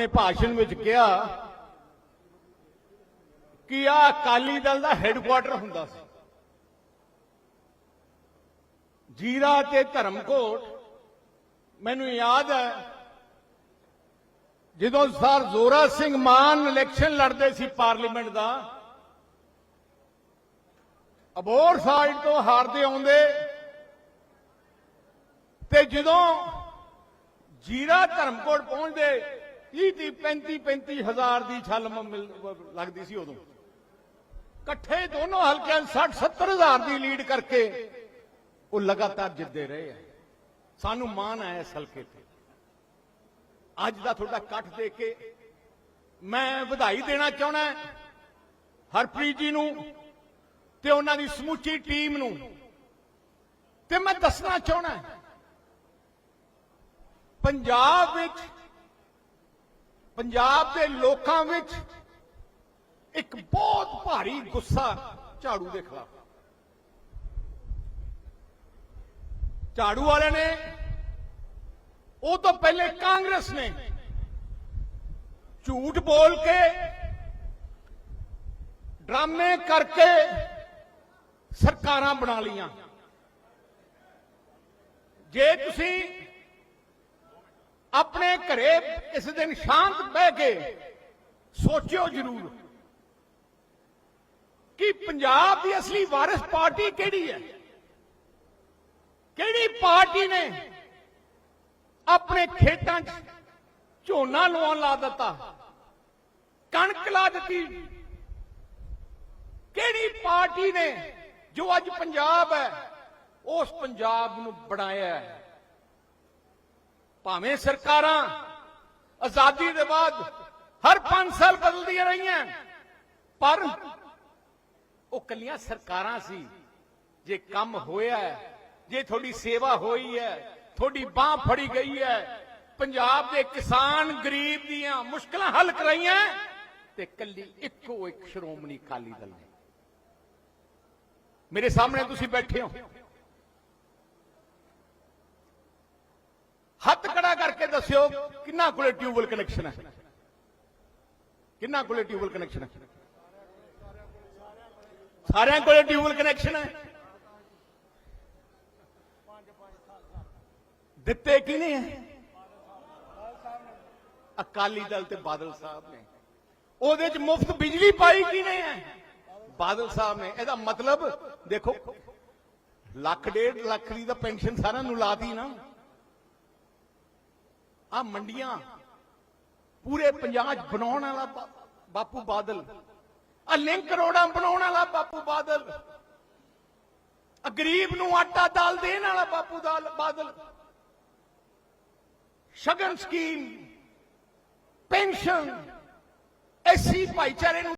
ਆਪਣੇ ਭਾਸ਼ਣ ਵਿੱਚ ਕਿਹਾ ਕਿ ਆ ਅਕਾਲੀ ਦਲ ਦਾ ਹੈੱਡਕੁਆਟਰ ਹੁੰਦਾ ਸੀ। ਜੀਰਾ ਤੇ ਧਰਮਕੋਟ, ਮੈਨੂੰ ਯਾਦ ਹੈ, ਜਦੋਂ ਸਰ ਜ਼ੋਰਾ ਸਿੰਘ ਮਾਨ ਇਲੈਕਸ਼ਨ ਲੜਦੇ ਸੀ ਪਾਰਲੀਮੈਂਟ ਦਾ ਅਬੋਰ ਸਾਈਡ ਤੋਂ ਹਾਰਦੇ ਆਉਂਦੇ, ਤੇ ਜਦੋਂ ਜੀਰਾ ਧਰਮਕੋਟ ਪਹੁੰਚਦੇ 30 30 35 35 ਹਜ਼ਾਰ ਦੀ ਛਲ ਲੱਗਦੀ ਸੀ ਉਦੋਂ। ਇਕੱਠੇ ਦੋਨੋਂ ਹਲਕਿਆਂ 60 70 ਹਜ਼ਾਰ ਦੀ ਲੀਡ ਕਰਕੇ ਉਹ ਲਗਾਤਾਰ ਜਿੱਤਦੇ ਰਹੇ ਆ। ਸਾਨੂੰ ਮਾਣ ਆਇਆ ਇਸ ਹਲਕੇ ਤੇ। ਅੱਜ ਦਾ ਤੁਹਾਡਾ ਇਕੱਠ ਦੇਖ ਕੇ ਮੈਂ ਵਧਾਈ ਦੇਣਾ ਚਾਹਣਾ ਹਰਪ੍ਰੀਤ ਜੀ ਨੂੰ ਤੇ ਉਹਨਾਂ ਦੀ ਸਮੁੱਚੀ ਟੀਮ ਨੂੰ। ਤੇ ਮੈਂ ਦੱਸਣਾ ਚਾਹਣਾ ਪੰਜਾਬ ਵਿੱਚ ਪੰਜਾਬ ਦੇ ਲੋਕਾਂ ਵਿੱਚ ਇੱਕ ਬਹੁਤ ਭਾਰੀ ਗੁੱਸਾ ਝਾੜੂ ਦੇ ਖਿਲਾਫ ਝਾੜੂ ਵਾਲਿਆਂ ਨੇ, ਉਹ ਤੋਂ ਪਹਿਲੇ ਕਾਂਗਰਸ ਨੇ, ਝੂਠ ਬੋਲ ਕੇ ਡਰਾਮੇ ਕਰਕੇ ਸਰਕਾਰਾਂ ਬਣਾ ਲੀਆਂ ਜੇ ਤੁਸੀਂ ਆਪਣੇ ਘਰੇ ਇਸ ਦਿਨ ਸ਼ਾਂਤ ਬਹਿ ਕੇ ਸੋਚਿਓ ਜ਼ਰੂਰ ਕਿ ਪੰਜਾਬ ਦੀ ਅਸਲੀ ਵਾਰਿਸ ਪਾਰਟੀ ਕਿਹੜੀ ਹੈ? ਕਿਹੜੀ ਪਾਰਟੀ ਨੇ ਆਪਣੇ ਖੇਤਾਂ 'ਚ ਝੋਨਾ ਲਵਾਉਣ ਲਾ ਦਿੱਤਾ? ਕਣਕ ਲਾ ਦਿੱਤੀ? ਕਿਹੜੀ ਪਾਰਟੀ ਨੇ ਜੋ ਅੱਜ ਪੰਜਾਬ ਹੈ, ਉਸ ਪੰਜਾਬ ਨੂੰ ਬਣਾਇਆ ਹੈ? ਭਾਵੇਂ ਸਰਕਾਰਾਂ ਆਜ਼ਾਦੀ ਦੇ ਬਾਅਦ ਹਰ 5 ਸਾਲ ਬਦਲਦੀਆਂ ਰਹੀਆਂ, ਪਰ ਉਹ ਕੱਲੀਆਂ ਸਰਕਾਰਾਂ ਸੀ। ਜੇ ਕੰਮ ਹੋਇਆ ਜੇ ਤੁਹਾਡੀ ਸੇਵਾ ਹੋਈ ਹੈ, ਤੁਹਾਡੀ ਬਾਹ ਫੜੀ ਗਈ ਹੈ, ਪੰਜਾਬ ਦੇ ਕਿਸਾਨ ਗਰੀਬ ਦੀਆਂ ਮੁਸ਼ਕਲਾਂ ਹੱਲ ਕਰਾਈਆਂ ਤੇ ਕੱਲੀ ਇੱਕੋ ਇੱਕ ਸ਼੍ਰੋਮਣੀ ਅਕਾਲੀ ਦਲ ਨੇ। ਮੇਰੇ ਸਾਹਮਣੇ ਤੁਸੀਂ ਬੈਠੇ ਹੋ। ਖੜਾ ਦੱਸਿਓ ਕਿੰਨਾ ਕੋਲੇ ਟਿਊਬਲ ਕਨੈਕਸ਼ਨ ਹੈ? ਕਿੰਨਾ ਕੋਲੇ ਟਿਊਬਲ ਕਨੈਕਸ਼ਨ ਹੈ? ਸਾਰਿਆਂ ਕੋਲੇ ਟਿਊਬਲ ਕਨੈਕਸ਼ਨ ਹੈ। ਦਿੱਤੇ ਕਿਨੇ ਹੈ? ਅਕਾਲੀ ਦਲ ਤੇ ਬਾਦਲ ਸਾਹਿਬ ਨੇ। ਉਹਦੇ ਚ ਮੁਫਤ ਬਿਜਲੀ ਪਾਈ ਕਿਨੇ ਹੈ? ਬਾਦਲ ਸਾਹਿਬ ਨੇ। ਇਹਦਾ ਮਤਲਬ ਦੇਖੋ, ਲੱਖ ਡੇਢ ਲੱਖ ਦੀ ਤਾਂ ਪੈਨਸ਼ਨ ਸਾਰਿਆਂ ਨੂੰ ਲਾਤੀ ਨਾ। ਆ ਮੰਡੀਆਂ। ਪੂਰੇ ਪੰਜਾਬ ਬਣਾਉਣ ਵਾਲਾ ਬਾਪੂ ਬਾਦਲ। ਆ ਲਿੰਕ ਰੋਡਾਂ ਬਣਾਉਣ ਵਾਲਾ ਬਾਪੂ ਬਾਦਲ। ਆ ਗਰੀਬ ਨੂੰ ਆਟਾ ਦਾਲ ਦੇਣ ਵਾਲਾ ਬਾਪੂ ਦਾਲ ਬਾਦਲ। ਸ਼ਗਨ ਸਕੀਮ, ਪੈਨਸ਼ਨ, ਐਸੀ ਭਾਈਚਾਰੇ ਨੂੰ